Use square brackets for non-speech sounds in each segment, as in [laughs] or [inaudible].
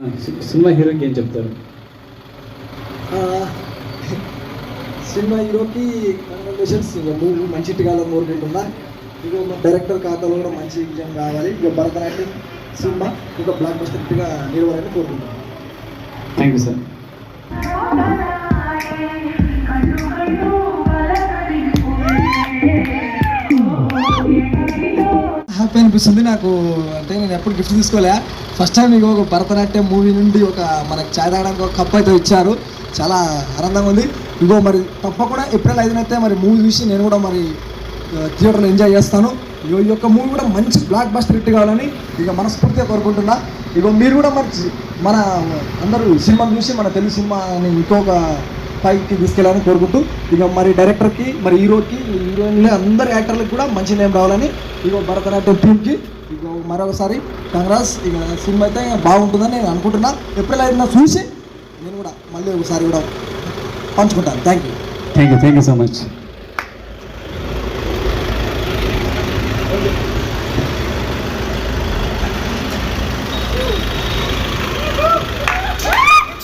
C- cinema హీరోకి ఏం చెప్తారు? సినిమా హీరోకి కంగ్రాచులేషన్స్ ఇక మూవీ మంచి హిట్ కావాలని కోరుకుంటున్నా ఇక డైరెక్టర్ ఖాతాలో కూడా మంచి విజయం కావాలి ఇక భరతనాట్యం సినిమా ఇక బ్లాక్ బస్టర్ హిట్గా నిలవాలని కోరుకుంటున్నాను థ్యాంక్ యూ సార్ హ్యాపీ అనిపిస్తుంది నాకు అంటే నేను ఎప్పుడు గిఫ్ట్ తీసుకోలే. ఫస్ట్ టైం మీకు ఒక భరతనాట్యం మూవీ నుండి ఒక మనకి చాయ్ తాగడానికి ఒక కప్ అయితే ఇచ్చారు. చాలా ఆనందంగా ఉంది. ఇగో మరి తప్పకుండా ఏప్రిల్ ఐదునైతే మరి మూవీ చూసి నేను కూడా మరి థియేటర్లో ఎంజాయ్ చేస్తాను. ఇగో ఈ యొక్క మూవీ కూడా మంచి బ్లాక్ బస్టర్ హిట్ కావాలని ఇక మనస్ఫూర్తిగా కోరుకుంటున్నా. ఇగో మీరు కూడా మరి మన అందరూ సినిమా చూసి మన తెలుగు సినిమాని ఇంకొక పైకి తీసుకెళ్ళాలని కోరుకుంటూ ఇక మరి డైరెక్టర్కి మరి హీరోకి హీరోయిన్లు అందరి యాక్టర్లకు కూడా మంచి నేమ్ రావాలని ఇక భరతనాట్యం టీంకి ఇక మరొకసారి కంగ్రాస్ ఇక సినిమా అయితే బాగుంటుందని నేను అనుకుంటున్నా. ఏప్రిల్ ఐదున చూసి నేను కూడా మళ్ళీ ఒకసారి కూడా పంచుకుంటాను. Thank you thank you thank you so much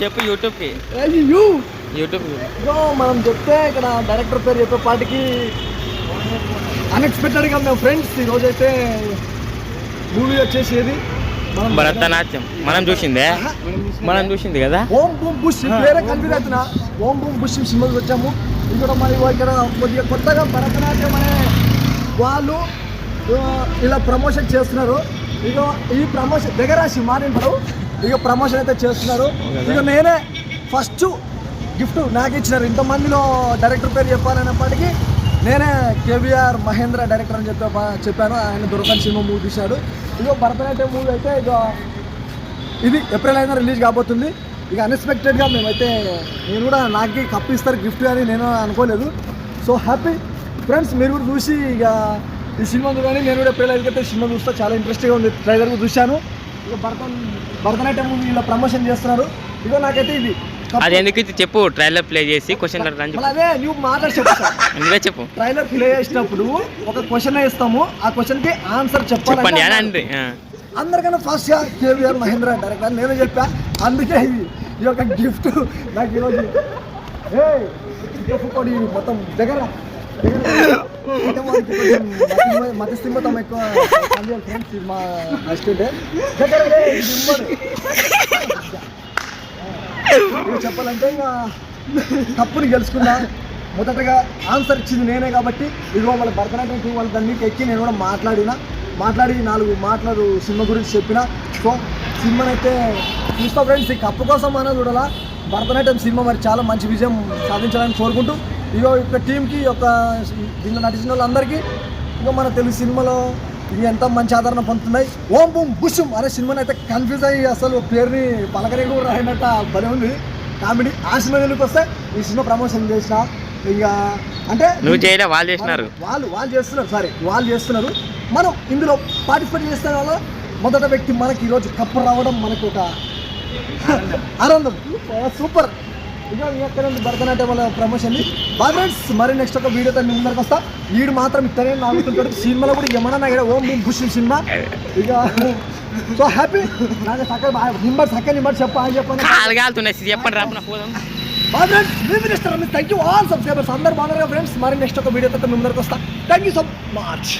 చెప్పు యూట్యూబ్కి. యూట్యూబ్ మనం చెప్తే ఇక్కడ డైరెక్టర్ పేరు చెప్పే పాటికి అన్ఎక్స్పెక్టెడ్గా మేము ఫ్రెండ్స్ ఈరోజు అయితే మూవీ వచ్చేసి ఏది మనం భరతనాట్యం. మనం చూసిందే. మనం చూసింది కదా? ఓం బూమ్ బుష్ పేరే కన్ఫ్యూజ్ అవుతున్నా ఓం బూమ్ బుష్ సినిమాకి వచ్చాము. ఇక్కడ మరి ఇక్కడ కొద్దిగా కొత్తగా భరతనాట్యం అనే వాళ్ళు ఇలా ప్రమోషన్ చేస్తున్నారు. ఇక ఈ ప్రమోషన్ దగ్గరాసి మారింటారు. ఇక ప్రమోషన్ అయితే చేస్తున్నారు. ఇక నేనే ఫస్ట్ గిఫ్ట్ నాకు ఇచ్చినారు. ఇంతమందిలో డైరెక్టర్ పేరు చెప్పాలన్నప్పటికీ నేనే కేవీఆర్ మహేంద్ర డైరెక్టర్ అని చెప్పి చెప్పాను. ఆయన దొరకని సినిమా మూవీ తీశాడు. ఇదో భరతనాట్యం మూవీ అయితే ఇక ఇది ఏప్రిల్ అయినా రిలీజ్ కాబోతుంది. ఇక అన్ఎక్స్పెక్టెడ్గా మేమైతే నేను కూడా నాకు కప్పిస్తారు గిఫ్ట్ అని నేను అనుకోలేదు. So happy. ఫ్రెండ్స్ మీరు కూడా చూసి ఇక ఈ సినిమా చూడండి నేను కూడా ఏప్రిల్ అయితే సినిమా చూస్తా. చాలా ఇంట్రెస్టింగ్గా ఉంది. ట్రైలర్ కూడా చూశాను. ఇక భరత భరతనాట్యం మూవీ ఇలా ప్రమోషన్ చేస్తున్నారు. ఇక నాకైతే ఇది. అది ఎందుకు చెప్పు ట్రైలర్ ప్లే చేసి క్వశ్చన్ అదే నువ్వు మాట్లాడి చెప్పు సార్ నువ్వే చెప్పు ట్రైలర్ ప్లే చేసినప్పుడు ఒక క్వశ్చన్ ఇస్తాము ఆ క్వశ్చన్కి ఆన్సర్ చెప్పండి అని అండి. అందరికన్నా ఫాస్ట్గా కేవీఆర్ మహేంద్ర డైరెక్టర్ నేనే చెప్పా అందుకే ఇది ఈ యొక్క గిఫ్ట్ నాకు ఈరోజు ఏ కొడి మొత్తం దగ్గర మతి- స్థిమతం ఎక్కువ మా దగ్గర రే, ఇది ఇవ్వడు. ఇది చెప్పాలంటే ఇక కప్పుని గెలుచుకున్నా మొదటగా ఆన్సర్ ఇచ్చింది నేనే కాబట్టి ఇదిగో వాళ్ళ భరతనాట్యం టీం వాళ్ళ దాన్ని ఎక్కి నేను కూడా మాట్లాడిన. మాట్లాడి నాలుగు మాటలు సినిమా గురించి చెప్పిన. సో సినిమానైతే చూస్తా ఫ్రెండ్స్ ఈ కప్పు కోసం అన్న చూడాలా? భరతనాట్యం సినిమా మరి చాలా మంచి విజయం సాధించాలని కోరుకుంటూ. ఇగో యొక్క టీంకి ఈ యొక్క దీనిలో నటించిన వాళ్ళందరికీ ఇక మన తెలుగు సినిమాలో ఇది ఎంత మంచి ఆదరణ పొందుతున్నాయి. ఓం బూమ్ బుషుం అనే సినిమాని అయితే కన్ఫ్యూజ్ అయ్యి అసలు పేరుని పలకరే కూడా రాయనట్ట భలే ఉంది. కామెడీ ఆ సినిమా వెళ్ళికి వస్తే ఈ సినిమా ప్రమోషన్ చేసిన ఇక అంటే నువ్వు చేయలే వాళ్ళు చేసినారు మనం- వాళ్ళు వాళ్ళు చేస్తున్నారు సారీ వాళ్ళు చేస్తున్నారు. మనం ఇందులో పార్టిసిపేట్ చేస్తే వల్ల మొదట వ్యక్తి మనకి ఈరోజు కప్పు రావడం మనకు ఒక [laughs] ఆనందం. సూపర్. ఇక ఎక్కడ ఉంది భరతనాట్యం వల్ల ప్రమోషన్ బాయ్ ఫ్రెండ్స్ మరి నెక్స్ట్ ఒక వీడియోతో మీ ముందరికి వస్తా. వీడు మాత్రం ఇట్టనే నాగుతుంటాడు సినిమాలో కూడా ఏమన్నా ఇక్కడ ఓం భీమ్ బుష్ సినిమా. ఇక సో హ్యాపీ నాకు నింబర్ చక్కగా నింబర్ చెప్ప కాలుతున్నాయి చెప్పండి రాపన పోదాం bye friends me minister thank you all subscribers అందరు బాగున్నారు ఫ్రెండ్స్ మరి నెక్స్ట్ ఒక వీడియోతో మీ ముందరికి వస్తా. Thank you so much